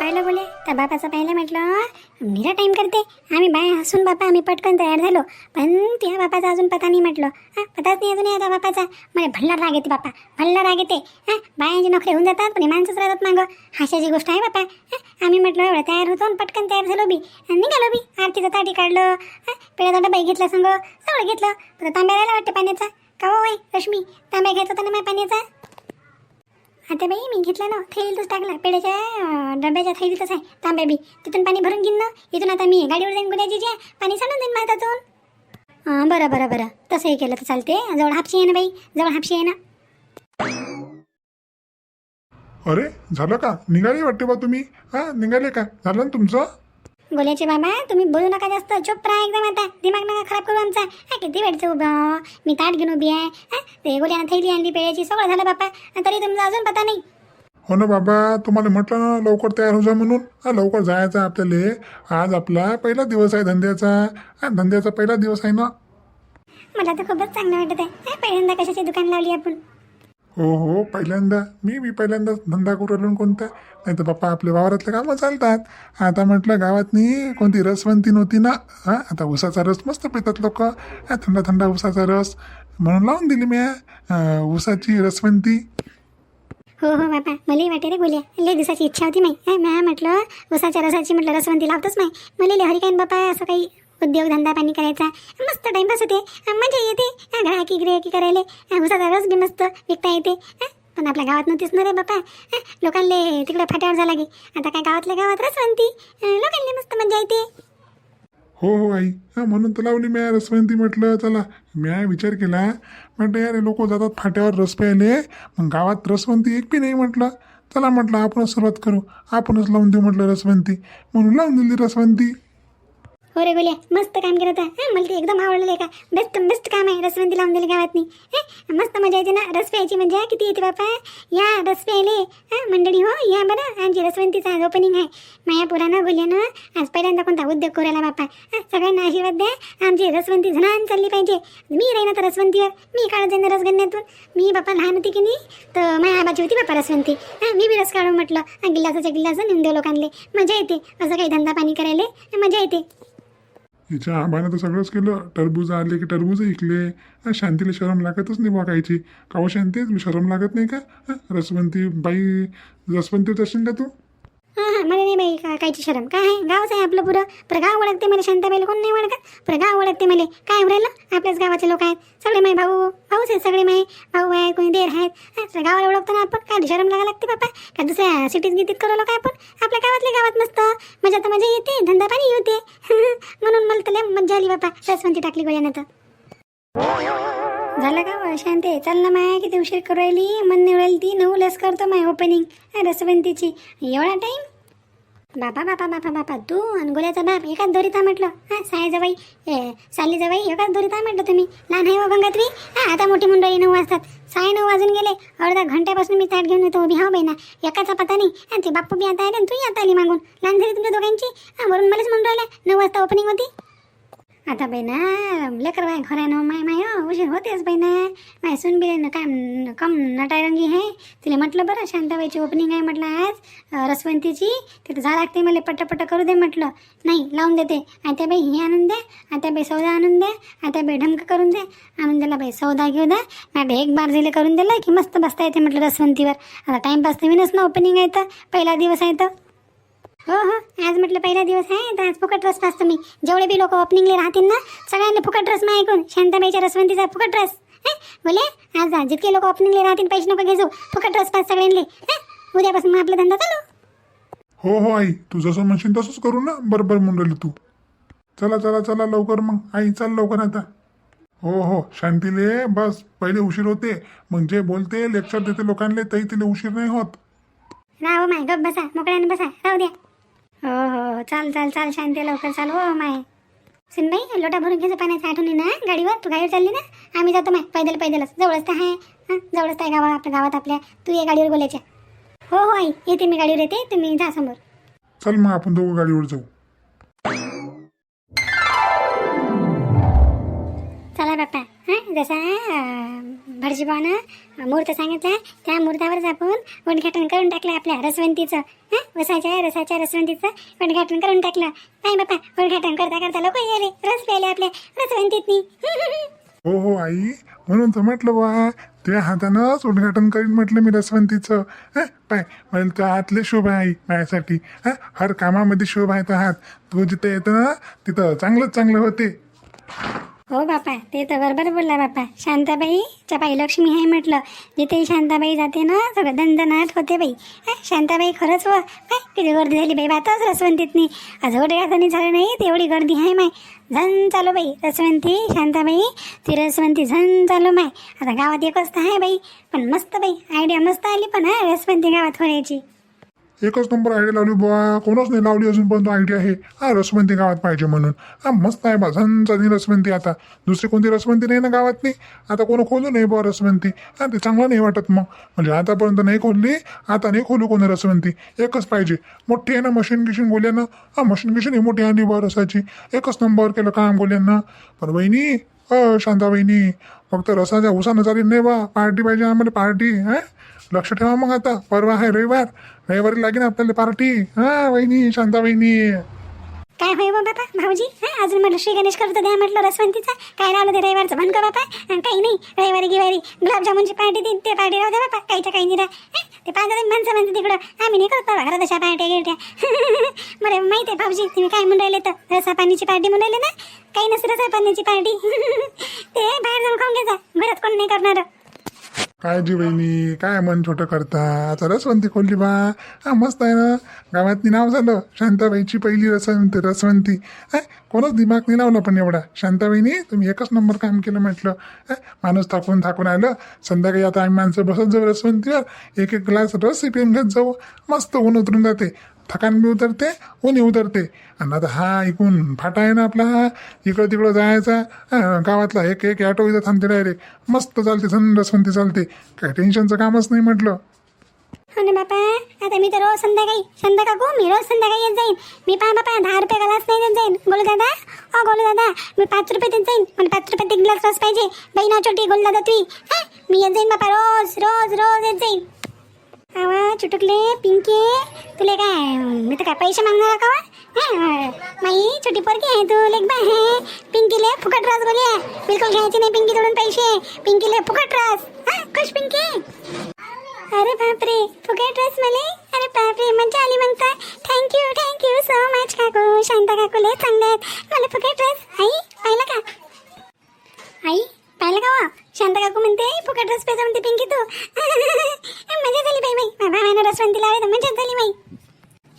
पाहिलं बोले? त्या बापाचं पाहिलं म्हटलं मीरा टाईम करते. आम्ही बाय हसून बापा आम्ही पटकन तयार झालो. पण त्या बापाचा अजून पता नाही म्हटलं. हां पताच नाही अजून त्या बापाचा. मला भल्ला राग येते बापा भल्ला राग येते. हां बायांची नोकरी होऊन जातात पण माणसंच राहतात मागं. हाशाची गोष्ट आहे बापा. हां आम्ही म्हटलं एवढं तयार होतो आणि पटकन तयार झालो बी. आणि निघालो बी. आरतीचं ताटी काढलं. हां पेढ्याचा डबाई घेतला संग. सगळं घेतलं. तर तांब्या राहिला वाटतं पाण्याचा. का हो बाई रश्मी? तांब्या घ्यायचा होता ना पाण्याचा? आता बाई मी घेतला ना थैलीतच टाकला. पेड्याच्या डब्याच्या थैलीतच आहे तांब्या बी. तिथून पाणी भरून घेईन ना. इथून आता मी गाडीवर जाईन गुड्याची जे पाणी सांडून देईन माझ्यातून बरं बरं बरं. तसंही केलं तर चालते जवळ हापशी आहे ना बाई? जवळ हापशी आहे ना? अरे झालं का? निघाले वाटते बा तुम्ही. हा निघाले का? झालं ना तुमचं? बोलायचे बाबा तुम्ही बोलू नका जास्त. चुप राहा एकदम आता. दिमाग नका खराब करू आमचा. हा किती वेळचं उभं मी ताट घेऊन उभी आहे हा? ते गोल्यानं थैली आणली पेड्याची सगळं झालं बापा. तरी तुमचा अजून पता नाही. हो ना बाबा तुम्हाला म्हटलं ना लवकर तयार हो जा म्हणून. हा लवकर जायचं आपल्याला. आज आपला पहिला दिवस आहे धंद्याचा. हा धंद्याचा पहिला दिवस आहे ना. मला तर खूपच चांगलं वाटत आहे हा, पहिल्यांदा कशाची दुकान लावली आपण? हो हो पहिल्यांदा. मी बी पहिल्यांदाच धंदा करू राहिलो कोणता? नाही तर बाप्पा आपल्या वावरातले कामं चालतात. आता म्हटलं गावातनी कोणती रसवंती नव्हती ना? हां आता उसाचा रस मस्त पितात लोक. थंडा थंडा उसाचा रस. म्हणून लावून दिली मी उसाची रसवंती. हो हो बापा मलाही वाटे रे बोलिया. लय दिवसाची इच्छा होती माही हा म्हटलं उसाच्या रसाची म्हटलं रसवंती लावतच नाही मला हरी काय बापा असं काही उद्योगधंदा पाणी करायचा. मस्त टाइमपास होते. मजा येते. ग्राहकी ग्राहकी करायला. उसाचा रस बी मस्त विकता येते. पण आपल्या गावात नव्हतीच ना रे बापा. लोकांले तिकडे फाट्यावर झाला की आता काय गावातल्या गावात रसवंती हा, लोकांले मस्त मजा येते. हो हो आई. हां म्हणून तर लावली मी रसवंती म्हटलं. चला मी विचार केला. म्हटलं यार लोक जातात फाट्यावर रस प्यायले. मग गावात रसवंती एक बी नाही म्हटलं. चला म्हटलं आपणच सुरुवात करू. आपणच लावून देऊ म्हटलं रसवंती म्हणून लावून दिली रसवंती हो रे बोलिया मस्त काम केलं होतं. मला ते एकदम आवडलेलं आहे का? बेस्ट बेस्ट काम आहे रसवंती लावून दिली गावातनी. नाही मस्त मजा येते ना? रस प्यायची मजा किती येते बापा? या रस प्यायले. मंडळी हो या बरं. आमची रसवंतीचं आज ओपनिंग आहे. माया पुरानं बोलल्यानं आज पहिल्यांदा कोणता उद्योग करायला बापा. सगळ्यांना आशीर्वाद द्या. आमची रसवंती झणान चालली पाहिजे. मी राहील ना तर रसवंतीवर. मी काढत जाईन रसगण्यातून मी बापा लहान होती की नाही तर माझ्या आबाची होती बापा रसवंती. मी बी रस काढून म्हटलं हां गिलासाच्या गिलासं नेऊन देऊ लोकांले. मजा येते. असं काही धंदा पाणी करायला मजा येते. हिच्या आबानं तर सगळंच केलं. टरबूज आले की टरबूज इकले शांतीला शरम लागतच नाही बा कायची का शांती शरम लागत नाही का? रसवंती बाई रसवंती असेल का तू? हां हां मला नाही बाई का कायची शरम. काय आहे? गावच आहे आपलं पुरं. पुरं गाव ओळखते मला शांताबाईला कोण नाही ओळखत? पुरं गाव ओळखते मला. काय उरायला आपल्याच गावाचे लोक आहेत. सगळे माय भाऊ भाऊच आहेत सगळे माय. भाऊ आहेत कोणी देर आहेत. गावाला ओळखतो ना आपण. काय शरम लागा लागते बापा? का दुसऱ्या सिटीत गिटीत करू काय आपण? आपल्या गावातल्या गावात मस्त. मजा तर मजा येते. धंदा पाणी येते म्हणून मला तर लय मजा आली बापा. रसवंती टाकली गोळ्यानं तर. झालं का व? शांते चाल ना माया किती उशीर करू राहिली? मन निवडेल ती नऊ लस करतो माय ओपनिंग रसवंतीची एवढा टाईम बापा बापा बापा बापा तू आणि बाप एकाच दोरीता म्हटलं. हां साय जवाई ए साली जवाई एकाच दोरीता म्हटलं तुम्ही. लहान आहे हो व गंगात्री हां आता मोठी मंडळी नऊ वाजतात. साय नऊ वाजून गेले. अर्धा घंट्यापासून मी ताट घेऊन येतो उभी हा बहिणा. एकाचा पता नाही. आणि ते बाप्पू बी आता आले आणि तू आता आली मागून. लहान झाली तुमच्या दोघांची? हां वरून मलाच म्हणून राहिल्या नऊ वाजता ओपनिंग होती. आता बाई ना लेकर बाय घरा ना माय माय हो, उशीर होतेच बाई ना माय सून बी काय कम नटायरंगी आहे. तिला म्हटलं बरं शांताबाईची ओपनिंग आहे म्हटलं आज रसवंतीची. तिथं झाड लागते मला पट्टपट्ट करू दे म्हटलं. नाही लावून देते. आता बाई ही आणून द्या आता बाई सौदा आणून द्या आता बाई ढमक करून दे. आणून दिला बाई सौदा घेऊ द्या नाही एक बार दिले करून दिलं की मस्त बसता येते म्हटलं रसवंतीवर. आता टाईमपास तर ना ओपनिंग आहे तर पहिला दिवस आहे तर. हो हो. आज म्हटलं पहिला दिवस आहे तर आज फुकट रस पाचतो मी. जेवढे बी लोक ओपनिंगले राहतील ना सगळ्यांना फुकट रस नाही ऐकून शांताबाईच्या रसवंतीचा फुकट रस. हे? बोले? आज जितके लोक ओपनिंगले राहतील पैसे नको घेजो. फुकट रस पाच सगळ्यांले. हे? उद्यापासून मग आपला धंदा चालू. हो हो आई. तू जसं म्हणशील तसंच करू ना बरोबर म्हणून तू. चला चला चला लवकर मग. आई चल लवकर आता. हो हो शांतीले बस. पहिले उशीर होते. मग जे बोलते लेक्चर देते लोकांले तरी तिला उशीर नाही होत. राहो माय गप बसा मोकळ्याने बसा. राहू द्या. हो हो हो. चाल चाल चाल. शांती लवकर चाल. हो माय. सुनबाई लोटा भरून घ्यायचं पाण्याचं आठवणी ना. गाडीवर तू गाडीवर चालली ना? आम्ही जातो माय. पैदल पैदलच. जवळच तर आहे. हां जवळच आहे गावा आपल्या गावात आपल्या. तू ये गाडीवर बोलायच्या. हो हो आई. येते मी गाडीवर येते. तुम्ही जा समोर. चल मग आपण दोघं गाडीवर जाऊ. चला बाप्पा. हां जसा. भटजी नशिबानं मुहूर्त सांगितला. त्या मुहूर्तावरच आपण उद्घाटन करून टाकलं आपल्या रसवंतीचं. हां? वसाच्या रसाच्या रसवंतीचं उद्घाटन करून टाकलं. नाही बापा उद्घाटन करता करता लोक येले रस प्यायले आपल्या रसवंतीतनी. हो हो आई. म्हणून तर म्हटलं बा त्या हातानंच उद्घाटन करीन म्हटलं मी रसवंतीचं. पाय मला त्या हातले शुभ आहे आई माझ्यासाठी हर कामामध्ये शोभ आहे तो हात. तू जिथे येतं ना तिथं चांगलंच चांगलं होते. हो बापा. ते तर बरोबर बोलला बापा. शांताबाई चपाई बाई लक्ष्मी आहे म्हटलं. जिथे शांताबाई जाते ना सगळं दणदणाट होते बाई. हा, शांताबाई खरंच व? काय? किती गर्दी झाली बाई. बाताच रसवंतीतनी आज ओढे झालं नाही तेवढी गर्दी आहे माय. झन चालू बाई रसवंती शांताबाई. ती रसवंती झन चालू माय. आता गावात एकच तर आहे बाई. पण मस्त बाई. आयडिया मस्त आली पण हा रसवंती गावात होण्याची. एकच नंबर आयडिया लावली बुवा. कोणच नाही लावली अजूनपर्यंत आयडिया आहे हा रसवंती गावात पाहिजे म्हणून. हा मस्त आहे बा रसवंती आता. दुसरी कोणती रसवंती नाही ना गावात नाही? आता कोण खोलू नाही बुवा रसवंती? हा ते चांगलं नाही वाटत मग. म्हणजे आतापर्यंत नाही खोलली आता नाही खोलू कोणी रसवंती? एकच पाहिजे. मोठी आहे ना मशीन गिशीन गोल्यानं? हा मशीन गिशीन ही मोठी आली बुवा रसाची. एकच नंबर केलं काम गोल्यांना. पण वहिनी अ शांता वहिनी फक्त रसाच्या उसानं चालेल नाही बा पार्टी पाहिजे आम्हाला पार्टी हा? लक्ष ठेवा मग आता. परवा आहे रविवार. रविवारी लागेल आपल्याला पार्टी. हा वहिनी शांता वहिनी. काय होय बा बापा? भाऊजी हा अजून म्हटलं श्री गणेश करतो द्या म्हटलं रसवंतीचा. काय लावलं ते रविवारचं? म्हणतो बापा. आणि काही नाही. रविवारी गिवारी गुलाबजामुनची पार्टी देईन ते पार्टी राहू दे बापा. काहीच्या काही नाही राह ते पाहता माणसं म्हणते तिकडं आम्ही नाही करत बाबा घरात अशा पार्ट्या गिरट्या. मला माहिती आहे भाऊजी तुम्ही काय म्हणून राहिले तर. रसा पाण्याची पार्टी म्हणून राहिले ना? काही नसते रसा पाण्याची पार्टी. ते बाहेर जाऊन खाऊन घ्यायचा घरात कोण नाही करणार. काय जी काय मन छोटं करता? आता रसवंती खोलली बा. हा मस्त आहे ना. गावात नाव झालं. शांताबाईची पहिली रसवंती रसवंती. हा कोणच दिमाग नाही लावलं पण एवढा. शांताबाईनी तुम्ही एकच नंबर काम केलं म्हटलं. हा माणूस थाकून थाकून आलं. संध्याकाळी आता आम्ही माणसं बसत जाऊ रसवंतीवर. एक एक ग्लास रस पिऊन घेत जाऊ. मस्त ऊन उतरून जाते. थकान बी उतरते ऊन उतरते. आणि आता हा इकून फाटा आहे ना आपला हा इकडं तिकडं जायचा गावातला एक एक ॲटो इथं थांबते डायरेक्ट मस्त चालते थंड रसवंती चालते. काय टेन्शनचं कामच नाही म्हटलं. हो ना बापा आता मी तर रोज संध्याकाळी संध्याकाळ गो मी रोज संध्याकाळी येत जाईन. मी पहा बापा दहा रुपये गलास नाही देत जाईन. गोलू दादा? अ गोलू दादा मी पाच रुपये देत जाईन. मला पाच रुपये एक ग्लास रस पाहिजे. बहिणा छोटी गोलू दादा तुम्ही मी येत जाईन बापा रोज रोज रोज येत जाईन. चुटुकले पिंके तुले काय मी तर काय पैसे मागणार का वा? हा, माई छोटी पोरकी आहे तू लेख बा आहे पिंकीले फुकट रस बोलूया बिलकुल घ्यायचे नाही पिंकी कडून पैसे. पिंकीले फुकट रास हा खुश पिंकी? अरे बापरे फुकट रास मले. अरे बापरे मजा आली म्हणता थँक्यू थँक्यू सो मच काकू. शांता काकूले चांगले आहेत. मला फुकट रास आई पाहिलं का? आई पाहिलं का वा? शांता काकू म्हणते फुकट रस पेचा म्हणते पिंकी तू. मजा झाली बाई बाई. बाबा भावानं रसवंती लावे तर मजा झाली बाई.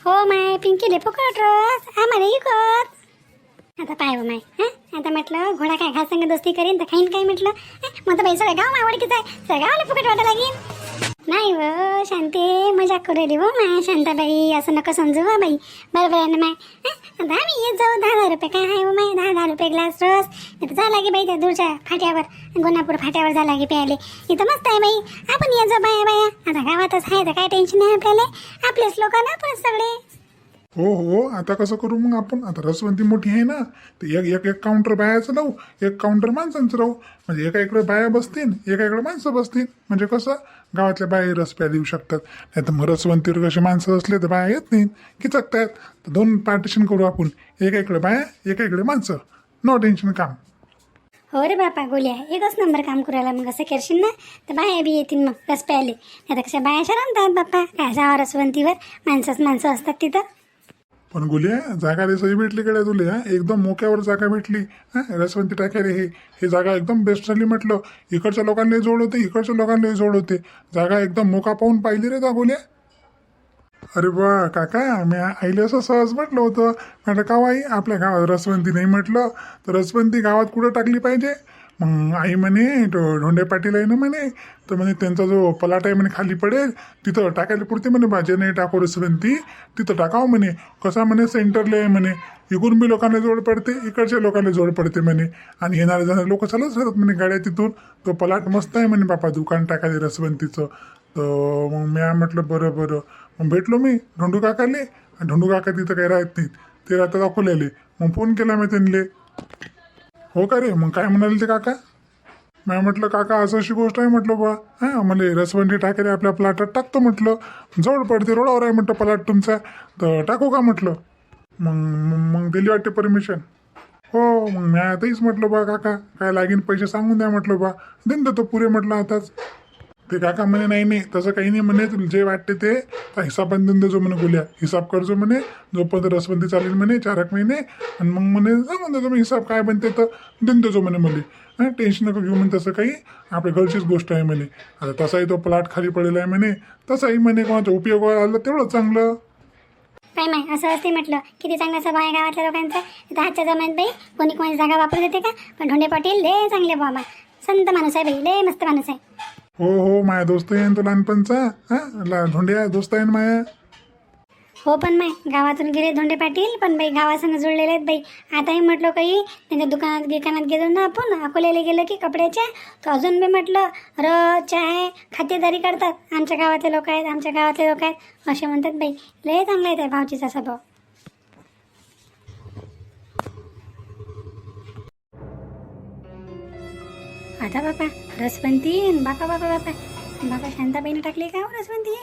हो माय पिंकीले फुकट रस आम्हाला इकत आता पाय हो, माय. आता म्हटलं घोडा काय घासंग दोस्ती करीन तर खाईन काय म्हटलं? मग तर बाई सगळं गाव आवडकीच आहे. सगळं गावाला फुकट वाटा लागेल. नाही व शांती मजाक करू राहिली हो माय शांताबाई असं नका समजू हो बाई. बरोबर आहे ना माय? दहा आता आम्ही येत जाऊ दहा दहा रुपये. काय आहे व माय? दहा दहा रुपये ग्लास रस इथं जा लागे बाई त्या दूरच्या फाट्यावर गोनापूर फाट्यावर जा लागे प्यायले. इथं मस्त आहे बाई. आपण येत जाऊ बाया बाया. आता गावातच आहे तर काय टेन्शन आहे आपल्याला. आपलेच लोकांना आपण सगळे. हो हो आता कसं करू मग आपण? आता रसवंती मोठी आहे ना तर एक एक एक काउंटर बायाचं लावू एक काउंटर माणसांचं राहू म्हणजे एका इकडे बाया बसतील एका इकडे माणसं बसतील. म्हणजे कसं? गावातल्या बाया रस प्या देऊ शकतात. नाही तर मग रसवंतीवर कसे माणसं असले तर बाया येत नाहीत किचकतात तर दोन पार्टिशन करू आपण. एका इकडे बाया एका इकडे माणसं. नो टेन्शन काम. हो रे बापा गोल्या. एकच नंबर काम करायला मग असं करशील ना? तर बाया बी येतील मग. रस प्यायले. नाही तर कशा बाया शरमतात बाप्पा? काय असा रसवंतीवर? माणसंच माणसं असतात तिथं. पण गुलिया जागा देसाई भेटली कडे तुले हा? एकदम मोक्यावर जागा भेटली हा? रसवंती टाकायला हे. हे जागा एकदम बेस्ट झाली म्हटलं. इकडच्या लोकांनाही जोड होते इकडच्या लोकांनाही जोड होते. जागा एकदम मोका पाहून पाहिली रे त्या अरे बा काका मी आईले असं सहज म्हटलं होतं. म्हटलं का हो आई आपल्या गावात रसवंती नाही म्हटलं? तर रसवंती गावात कुठं टाकली पाहिजे? मग आई म्हणे तो ढोंडे पाटील आहे ना म्हणे तर म्हणे त्यांचा जो पलाट आहे म्हणे खाली पडेल तिथं टाकायला पुरते म्हणे भाजी नाही टाकू रसवंती तिथं टाकावं म्हणे. कसा म्हणे सेंटरला आहे म्हणे. इकडून बी लोकांना जोड पडते इकडच्या लोकांना जोड पडते म्हणे. आणि येणारे जाणारे लोक चालत राहतात म्हणे गाड्या तिथून. तो पलाट मस्त आहे म्हणे बापा दुकान टाकायचे रसवंतीचं तर मग मी म्हटलं बरं बरं. मग भेटलो मी ढोंडू काकाले. आणि ढोंडू काका तिथं काही राहत नाहीत. ते राहतात अकोल्याले. मग फोन केला मी त्यांना हो का रे? मग काय म्हणाले ते काका? मी म्हटलं काका असं अशी गोष्ट आहे म्हटलं बा हां मला रसवंडी ठाकरे आपल्या प्लाटात टाकतो म्हटलं. जवळ पडते रोडावर आहे म्हटलं प्लाट तुमचा. तर टाकू का? म्हटलं. मग मग- मग दिली वाटते परमिशन हो मग मी आताहीच म्हटलं बा काका काय लागेल पैसे सांगून द्या म्हटलं बा देऊन देतो पुरे म्हटलं आताच. ते काका म्हणे नाही नाही तसं काही नाही म्हणे तुला जे वाटते ते त्या हिसाबाने देऊन देजो म्हणे गोल्या हिसाब करजो म्हणे जोपर्यंत रसबंदी चालेल म्हणे चार एक महिने आणि मग म्हणे सांगून देतो मी हिसाब काय बनते तर देऊन देजो म्हणे मला हां टेन्शन नको घेऊ म्हणे तसं काही आपल्या घरचीच गोष्ट आहे म्हणे. आता तसाही तो प्लॉट खाली पडलेला आहे म्हणे तसाही म्हणे कोणाचा उपयोग आला तेवढं चांगलं. काय माय असं असते म्हटलं. किती चांगला स्वभाव आहे गावातल्या लोकांचा. आता आजच्या जमान्यात बाई कोणी कोणी जागा वापरू देते का? पण ढोंडे पाटील लय चांगले बाबा. संत माणूस आहे बाई लय मस्त माणूस आहे. हो हो माया दोस्त आहे तो लहानपणचा हा? धोंड्या दोस्त आहे ना माया. हो पण माय गावातून गेले धोंडे पाटील पण बाई गावासंग जुळलेले आहेत बाई. आताही म्हटलं काही त्यांच्या दुकानात गिकानात गेलो ना आपण अकोल्याला गेलं की कपड्याच्या तर अजून मी म्हटलं र चाय खातेदारी करतात. आमच्या गावातले लोक आहेत आमच्या गावातले लोक आहेत असे म्हणतात बाई. लय चांगला आहे त्या भावचीचा स्वभाव. आता बापा रसवंती अन बापा बापा बापा. बापा शांताबाईने टाकली का हो रसवंती?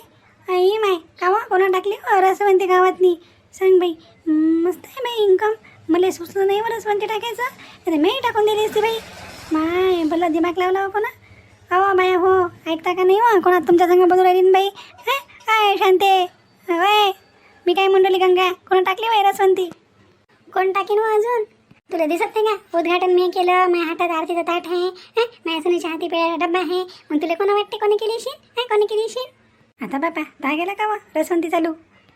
आई माय कावा कोणा टाकली हो रसवंती गावातनी सांग बाई. मस्त आहे बाई इन्कम मला सुचलं नाही हो रसवंती टाकायचं. अरे मी टाकून दिली असती बाई. माय बोला दिमाग लावला हो कोणा? अहो माया हो. ऐकता का नाही हो? कोणा तुमच्या संग बघून राहिली बाई? हं? काय शांते. वय मी काय म्हणली गंगा? कोणा टाकली हो बाई रसवंती? कोण टाकीन हो अजून? तुला दिसत नाही का? उद्घाटन मी केलं माझ्या हातात आरतीचं ताट आहे माझ्या सुनीच्या हाती पेळा डब्बा आहे. मग तुला कोणा वाटते कोणी केली असेल कोणी केली असेल आता बापा दहा गेला का वा? रसवंती चालू.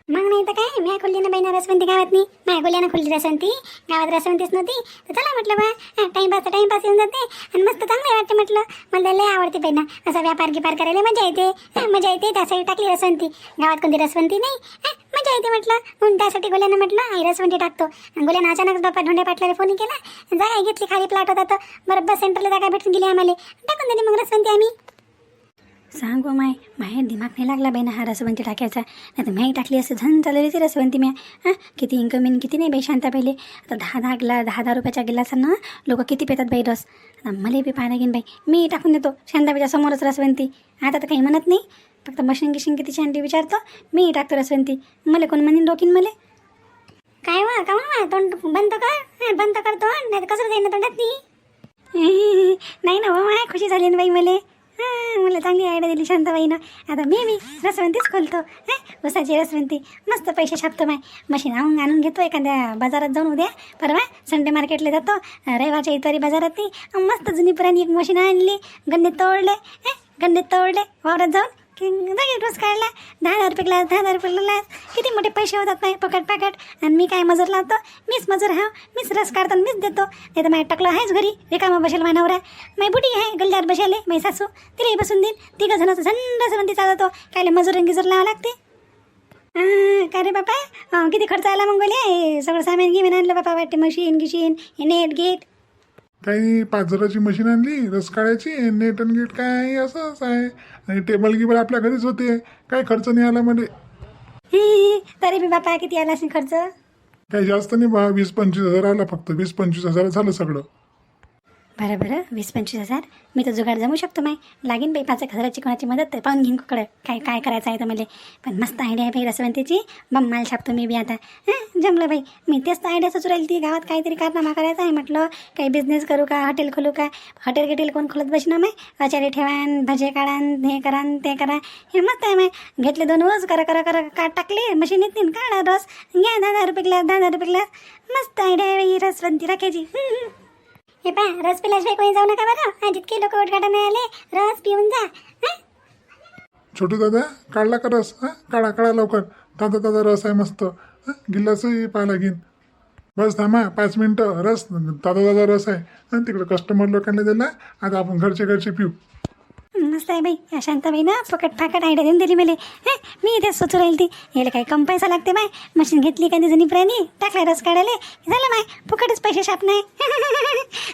मग नाही तर काय? मी खोलली ना बाईना रसवंती नाही माझ्या गोल्यानं खोलली रसवंती. गावात रसवंतीच नव्हती. तर चला म्हटलं बा. टाइमपास टाइमपास येऊन जाते. आणि मस्त चांगलं वाटते म्हटलं. मला लय आवडते बाईना असा व्यापार गिपार करायला मजा येते. मजा येते. त्यासाठी टाकली रसवंती. गावात कोणती रसवंती नाही. मजा येते म्हटलं. म्हणून त्यासाठी गोल्यानं म्हटलं आई रसवंती टाकतो. आणि गोल्यानं अचानक बाप्पा ढोंडे पाटलाला फोन केला. जागा घेतली खाली प्लॉट होता तर बरोबर सेंटरला जागा भेटून गेली आम्हाला. टाकून दिली मग रसवंती आम्ही. सांग गो माय माहे दिमाग नाही लागला बाई ना हा रसवंती टाकायचा. नाही तर माही टाकली असं झन चालली ती रसवंती म्या. हां? किती इन्कम इन किती नाही बाई शांता पहिले. आता दहा दहा गिला दहा दहा रुपयाच्या गिलासांना लोक किती पेतात बाई रस. आता मला बी पाहायला घेईन बाई. मी टाकून देतो शांताबाईच्या समोरच रसवंती. आता तर काही म्हणत नाही. फक्त मशीन गिशीन किती शांती विचारतो मी टाकतो रसवंती. मला कोण म्हणीन डोकीन मला? काय वा का वा तोंड बंद कर. हं, बंद करतो नाही कसं जाईन तोंडात नाही ना हो माय खुशी झाली ना बाई मला. हां मला चांगली आयडिया दिली शांताबाईनं आता मी मी रसवंतीच खोलतो हां उसाची रसवंती मस्त पैसे छापतो माय मशीन आणून आणून घेतो एखाद्या बाजारात जाऊन उद्या परवा संडे मार्केटला जातो रविवारच्या इतवारी बाजारात ती मस्त जुनी पुराणी एक मशीन आणली गन्ने तोडले हं, गन्ने तोडले वावरात जाऊन की जागी रोज काढला. दहा हजार रुपये ग्लास दहा हजार रुपये ग्लास किती मोठे पैसे होतात नाही पकड पकड आणि मी काय मजूर लावतो? मीच मजूर हा मीच रस काढतो मीच देतो. नाही तर माझ्या टकलं आहेच घरी. रिकामा बसेल माझ्या नवरा माझी बुटी आहे गल्ल्यावर बसेल माझी सासू. तिलाही बसून देईन. तिघं जणांचं झंड सवंती चालवतो. कायले मजूर गिजूर लावा लागते? का रे बापा? किती खर्च आला मग बोले हे सगळं सामान घेऊन आणलं बापा वाटते मशीन गिशीन. हे नेट गेट. काही पाच हजाराची मशीन आणली रस काढायची नेट अँड गेट काय असंच आहे. आणि टेबल गिबल आपल्या घरीच होते. काय खर्च नाही आला मध्ये. तरी बी बापा किती आला असेल खर्च? काही जास्त नाही बा वीस पंचवीस हजार आला फक्त. वीस पंचवीस हजार झालं सगळं. बरं बरं वीस पंचवीस हजार. मी तर जुगाड जमू शकतो माय. लागेन बाई पाच एक हजाराची कोणाची मदत तर पाहून घेईन कुकडं. काय काय करायचं आहे तर मला. पण मस्त आयडिया आहे बाई रसवंतीची. बम माल छापतो मी बी आता. हां जमलं बाई. मी तेच तर आयडिया सुचू राहिली ती. गावात काहीतरी कारनामा करायचा आहे म्हटलं. काही बिझनेस करू का? हॉटेल खोलू का? हॉटेल गिटेल कोण खोलत बसणार माय? आचारी ठेवान भजे काढान हे करान ते करा हे मस्त आहे माय. घेतले दोन रोज करा करा करा काट टाकले? मशीन येतील काढा रस घ्या दहा दहा रुपये ग्लास दहा दहा रुपये ग्लास मस्त आयडिया आहे बाई रसवंती राखायची हे पा रस पिल्याशिवाय कोणी जाऊ नका बरं. हा जितके लोक उद्घाटन आले रस पिऊन जा छोटू दादा काढला का रस? हा काढा काढा लवकर. दादा दादा रस आहे मस्त. गिल्लासही पाहायला घेईन. बस थांबा पाच मिनटं रस दादा दादा रस आहे. हां तिकडे कस्टमर लोकांना दिला आता आपण घरचे घरचे पिऊ. मस्त आहे बाई या शांताबाई ना फकट फाकट आयडिया देऊन दिली मला हे मी इथे सुचू राहील ती याला काही कम पैसा लागते माय मशीन घेतली का जणी प्राणी टाकला रस काढायला झालं माय फुकटच पैसे शाप नाही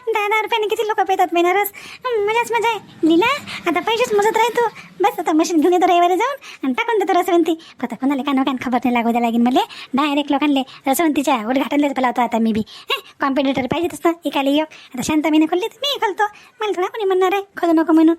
दहा दहा रुपयाने किती लोक पेतात महिना रस मजाच मलाच मजा आहे लिला आता पैसेच मोजत राहतो बस आता मशीन घेऊन येतो रविवारी जाऊन आणि टाकून देतो रसवंती आता कोणाला कान कान खबर नाही लागू द्या लागेल मला डायरेक्ट लोकांले रसवंतीच्या उद्घाटनलेच बोलावतो आता मी बी हे कॉम्पिटिटर पाहिजे असतं एकाला एक आता शांत खोलली तर मी खोलतो मला थोडा कोणी म्हणणार आहे खोलू नको म्हणून